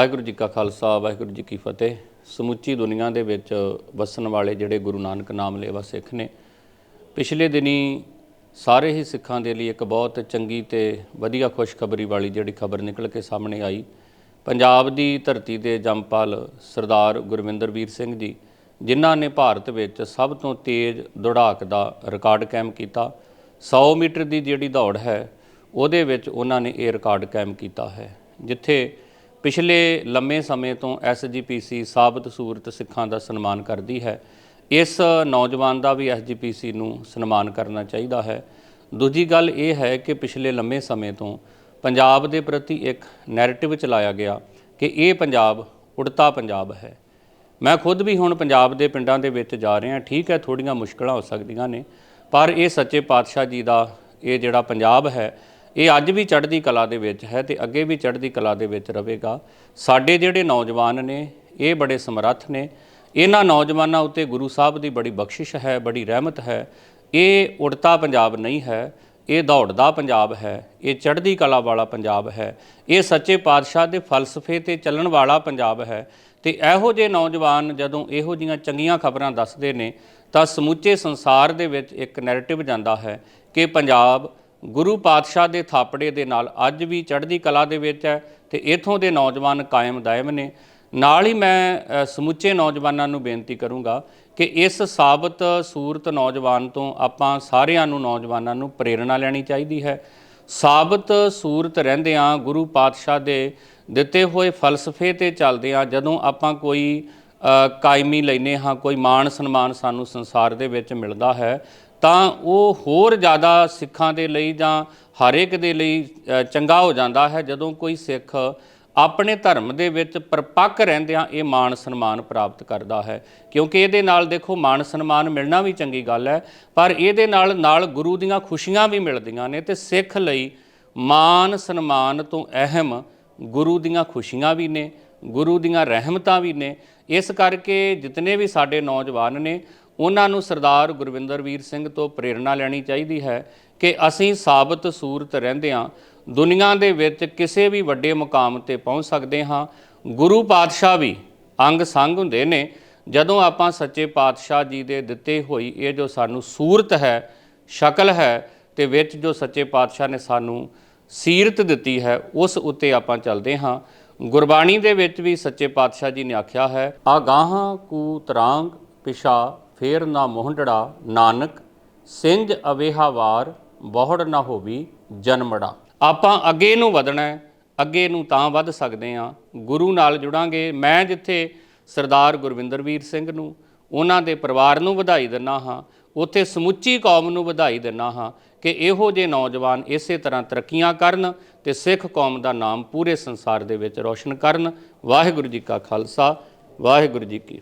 ਵਾਹਿਗੁਰੂ ਜੀ ਕਾ ਖਾਲਸਾ, ਵਾਹਿਗੁਰੂ ਜੀ ਕੀ ਫਤਿਹ। ਸਮੁੱਚੀ ਦੁਨੀਆ ਦੇ ਵਿੱਚ ਵਸਣ ਵਾਲੇ ਜਿਹੜੇ ਗੁਰੂ ਨਾਨਕ ਨਾਮ ਲੇਵਾ ਸਿੱਖ ਨੇ, ਪਿਛਲੇ ਦਿਨੀ ਸਾਰੇ ਹੀ ਸਿੱਖਾਂ ਦੇ ਲਈ ਇੱਕ ਬਹੁਤ ਚੰਗੀ ਤੇ ਵਧੀਆ ਖੁਸ਼ਖਬਰੀ ਵਾਲੀ ਜਿਹੜੀ ਖਬਰ ਨਿਕਲ ਕੇ ਸਾਹਮਣੇ ਆਈ, ਪੰਜਾਬ ਦੀ ਧਰਤੀ ਦੇ ਜੰਮਪਾਲ ਸਰਦਾਰ ਗੁਰਵਿੰਦਰ ਵੀਰ ਸਿੰਘ ਜੀ, ਜਿਨ੍ਹਾਂ ਨੇ ਭਾਰਤ ਵਿੱਚ ਸਭ ਤੋਂ ਤੇਜ਼ ਦੌੜਾਕ ਦਾ ਰਿਕਾਰਡ ਕਾਇਮ ਕੀਤਾ। 100 ਮੀਟਰ ਦੀ ਜਿਹੜੀ ਦੌੜ ਹੈ, ਉਹਦੇ ਵਿੱਚ ਉਹਨਾਂ ਨੇ ਇਹ ਰਿਕਾਰਡ ਕਾਇਮ ਕੀਤਾ ਹੈ, ਜਿੱਥੇ ਪਿਛਲੇ ਲੰਮੇ ਸਮੇਂ ਤੋਂ ਐਸਜੀਪੀਸੀ ਸਾਬਤ ਸੂਰਤ ਸਿੱਖਾਂ ਦਾ ਸਨਮਾਨ ਕਰਦੀ ਹੈ। ਇਸ ਨੌਜਵਾਨ ਦਾ ਵੀ ਐਸਜੀਪੀਸੀ ਨੂੰ ਸਨਮਾਨ ਕਰਨਾ ਚਾਹੀਦਾ ਹੈ। ਦੂਜੀ ਗੱਲ ਇਹ ਹੈ ਕਿ ਪਿਛਲੇ ਲੰਮੇ ਸਮੇਂ ਤੋਂ ਪੰਜਾਬ ਦੇ ਪ੍ਰਤੀ ਇੱਕ ਨੈਰੇਟਿਵ ਚਲਾਇਆ ਗਿਆ ਕਿ ਇਹ ਪੰਜਾਬ ਉੜਤਾ ਪੰਜਾਬ ਹੈ। ਮੈਂ ਖੁਦ ਵੀ ਹੁਣ ਪੰਜਾਬ ਦੇ ਪਿੰਡਾਂ ਦੇ ਵਿੱਚ ਜਾ ਰਿਹਾ, ਠੀਕ ਹੈ ਥੋੜੀਆਂ ਮੁਸ਼ਕਲਾਂ ਹੋ ਸਕਦੀਆਂ ਨੇ, ਪਰ ਇਹ ਸੱਚੇ ਪਾਤਸ਼ਾਹ ਜੀ ਦਾ ਇਹ ਜਿਹੜਾ ਪੰਜਾਬ ਹੈ ਇਹ ਅੱਜ ਵੀ ਚੜ੍ਹਦੀ ਕਲਾ ਦੇ ਵਿੱਚ ਹੈ ਤੇ ਅੱਗੇ ਵੀ ਚੜ੍ਹਦੀ ਕਲਾ ਦੇ ਵਿੱਚ ਰਹੇਗਾ। ਸਾਡੇ ਜਿਹੜੇ ਨੌਜਵਾਨ ਨੇ, ਇਹ ਬੜੇ ਸਮਰੱਥ ਨੇ। ਇਹਨਾਂ ਨੌਜਵਾਨਾਂ ਉੱਤੇ ਗੁਰੂ ਸਾਹਿਬ ਦੀ ਬੜੀ ਬਖਸ਼ਿਸ਼ ਹੈ, ਬੜੀ ਰਹਿਮਤ ਹੈ। ਇਹ ਉੜਤਾ ਪੰਜਾਬ ਨਹੀਂ ਹੈ, ਇਹ ਦੌੜਦਾ ਪੰਜਾਬ ਹੈ, ਇਹ ਚੜ੍ਹਦੀ ਕਲਾ ਵਾਲਾ ਪੰਜਾਬ ਹੈ। ਇਹ ਸੱਚੇ ਪਾਤਸ਼ਾਹ ਦੇ ਫਲਸਫੇ ਤੇ ਚੱਲਣ ਵਾਲਾ ਪੰਜਾਬ ਹੈ। ਤੇ ਇਹੋ ਜਿਹੇ ਨੌਜਵਾਨ ਜਦੋਂ ਇਹੋ ਜੀਆਂ ਚੰਗੀਆਂ ਖਬਰਾਂ ਦੱਸਦੇ ਨੇ, ਤਾਂ ਸਮੁੱਚੇ ਸੰਸਾਰ ਦੇ ਵਿੱਚ ਇੱਕ ਨੈਰੇਟਿਵ ਜਾਂਦਾ ਹੈ ਕਿ ਪੰਜਾਬ ਗੁਰੂ ਪਾਤਸ਼ਾਹ ਦੇ ਥਾਪੜੇ ਦੇ ਨਾਲ ਅੱਜ ਵੀ ਚੜ੍ਹਦੀ ਕਲਾ ਦੇ ਵਿੱਚ ਹੈ ਤੇ ਇਥੋਂ ਦੇ ਨੌਜਵਾਨ ਕਾਇਮ ਦਾਇਮ ਨੇ। ਨਾਲ ਹੀ ਮੈਂ ਸਮੁੱਚੇ ਨੌਜਵਾਨਾਂ ਨੂੰ ਬੇਨਤੀ ਕਰੂੰਗਾ ਕਿ ਇਸ ਸਾਬਤ ਸੂਰਤ ਨੌਜਵਾਨ ਤੋਂ ਆਪਾਂ ਸਾਰਿਆਂ ਨੂੰ ਨੌਜਵਾਨਾਂ ਨੂੰ ਪ੍ਰੇਰਣਾ ਲੈਣੀ ਚਾਹੀਦੀ ਹੈ। ਸਾਬਤ ਸੂਰਤ ਰਹਿੰਦਿਆਂ ਗੁਰੂ ਪਾਤਸ਼ਾਹ ਦੇ ਦਿੱਤੇ ਹੋਏ ਫਲਸਫੇ ਤੇ ਚੱਲਦਿਆਂ ਜਦੋਂ ਆਪਾਂ ਕੋਈ ਕਾਇਮੀ ਲੈਨੇ ਹਾਂ, ਕੋਈ ਮਾਣ ਸਨਮਾਨ ਸਾਨੂੰ ਸੰਸਾਰ ਦੇ ਵਿੱਚ ਮਿਲਦਾ ਹੈ, ਤਾਂ ਉਹ ਹੋਰ ਜ਼ਿਆਦਾ ਸਿੱਖਾਂ ਦੇ ਲਈ ਜਾਂ ਹਰ ਇੱਕ ਦੇ ਲਈ ਚੰਗਾ ਹੋ ਜਾਂਦਾ ਹੈ, ਜਦੋਂ ਕੋਈ ਸਿੱਖ ਆਪਣੇ ਧਰਮ ਦੇ ਵਿੱਚ ਪਰਪੱਕ ਰਹਿੰਦਿਆਂ ਇਹ ਮਾਣ ਸਨਮਾਨ ਪ੍ਰਾਪਤ ਕਰਦਾ ਹੈ। ਕਿਉਂਕਿ ਇਹਦੇ ਨਾਲ ਦੇਖੋ, ਮਾਣ ਸਨਮਾਨ ਮਿਲਣਾ ਵੀ ਚੰਗੀ ਗੱਲ ਹੈ, ਪਰ ਇਹਦੇ ਨਾਲ ਨਾਲ ਗੁਰੂ ਦੀਆਂ ਖੁਸ਼ੀਆਂ ਵੀ ਮਿਲਦੀਆਂ ਨੇ, ਤੇ ਸਿੱਖ ਲਈ ਮਾਣ ਸਨਮਾਨ ਤੋਂ ਅਹਿਮ ਗੁਰੂ ਦੀਆਂ ਖੁਸ਼ੀਆਂ ਵੀ ਨੇ ਗੁਰੂ ਦੀਆਂ ਰਹਿਮਤਾਂ ਵੀ ਨੇ। ਇਸ ਕਰਕੇ ਜਿਤਨੇ ਵੀ ਸਾਡੇ ਨੌਜਵਾਨ ਨੇ, ਉਹਨਾਂ ਨੂੰ ਸਰਦਾਰ ਗੁਰਵਿੰਦਰ ਵੀਰ ਸਿੰਘ ਤੋਂ ਪ੍ਰੇਰਣਾ ਲੈਣੀ ਚਾਹੀਦੀ ਹੈ ਕਿ ਅਸੀਂ ਸਾਬਤ ਸੂਰਤ ਰਹਿੰਦੇ ਹਾਂ ਦੁਨੀਆ ਦੇ ਵਿੱਚ ਕਿਸੇ ਵੀ ਵੱਡੇ ਮੁਕਾਮ ਤੇ ਪਹੁੰਚ ਸਕਦੇ ਹਾਂ। ਗੁਰੂ ਪਾਤਸ਼ਾਹ ਵੀ ਅੰਗ ਸੰਗ ਹੁੰਦੇ ਨੇ। ਜਦੋਂ ਆਪਾਂ ਸੱਚੇ ਪਾਤਸ਼ਾਹ ਜੀ ਦੇ ਦਿੱਤੇ ਹੋਈ ਇਹ ਜੋ ਸਾਨੂੰ ਸੂਰਤ ਹੈ, ਸ਼ਕਲ ਹੈ ਤੇ ਵਿੱਚ ਜੋ ਸੱਚੇ ਪਾਤਸ਼ਾਹ ਨੇ ਸਾਨੂੰ ਸੀਰਤ ਦਿੱਤੀ ਹੈ, ਉਸ ਉੱਤੇ ਆਪਾਂ ਚੱਲਦੇ ਹਾਂ। ਗੁਰਬਾਣੀ ਦੇ ਵਿੱਚ ਵੀ ਸੱਚੇ ਪਾਤਸ਼ਾਹ ਜੀ ਨੇ ਆਖਿਆ ਹੈ, ਆਗਾਹਾਂ ਕੂ ਤਰਾਂਗ ਪਿਸ਼ਾ ਫੇਰ ਨਾ ਮੋਹੰਡੜਾ, ਨਾਨਕ, ਸਿੰਜ ਅਵੇਹਾਵਾਰ ਬਹੁੜ ਨਾ ਹੋਵੀ ਜਨਮੜਾ। ਆਪਾਂ ਅੱਗੇ ਨੂੰ ਵਧਣਾ ਹੈ, ਅੱਗੇ ਨੂੰ ਤਾਂ ਵੱਧ ਸਕਦੇ ਹਾਂ। ਗੁਰੂ ਨਾਲ ਜੁੜਾਂਗੇ। ਮੈਂ ਜਿੱਥੇ ਸਰਦਾਰ ਗੁਰਵਿੰਦਰ ਵੀਰ ਸਿੰਘ ਨੂੰ, ਉਹਨਾਂ ਦੇ ਪਰਿਵਾਰ ਨੂੰ ਵਧਾਈ ਦਿੰਦਾ ਹਾਂ, ਉੱਥੇ ਸਮੁੱਚੀ ਕੌਮ ਨੂੰ ਵਧਾਈ ਦਿੰਦਾ ਹਾਂ ਕਿ ਇਹੋ ਜਿਹੇ ਨੌਜਵਾਨ ਇਸੇ ਤਰ੍ਹਾਂ ਤਰੱਕੀਆਂ ਕਰਨ ਤੇ ਸਿੱਖ ਕੌਮ ਦਾ ਨਾਮ ਪੂਰੇ ਸੰਸਾਰ ਦੇ ਵਿੱਚ ਰੌਸ਼ਨ ਕਰਨ। ਵਾਹਿਗੁਰੂ ਜੀ ਕਾ ਖਾਲਸਾ, ਵਾਹਿਗੁਰੂ ਜੀ ਕੀ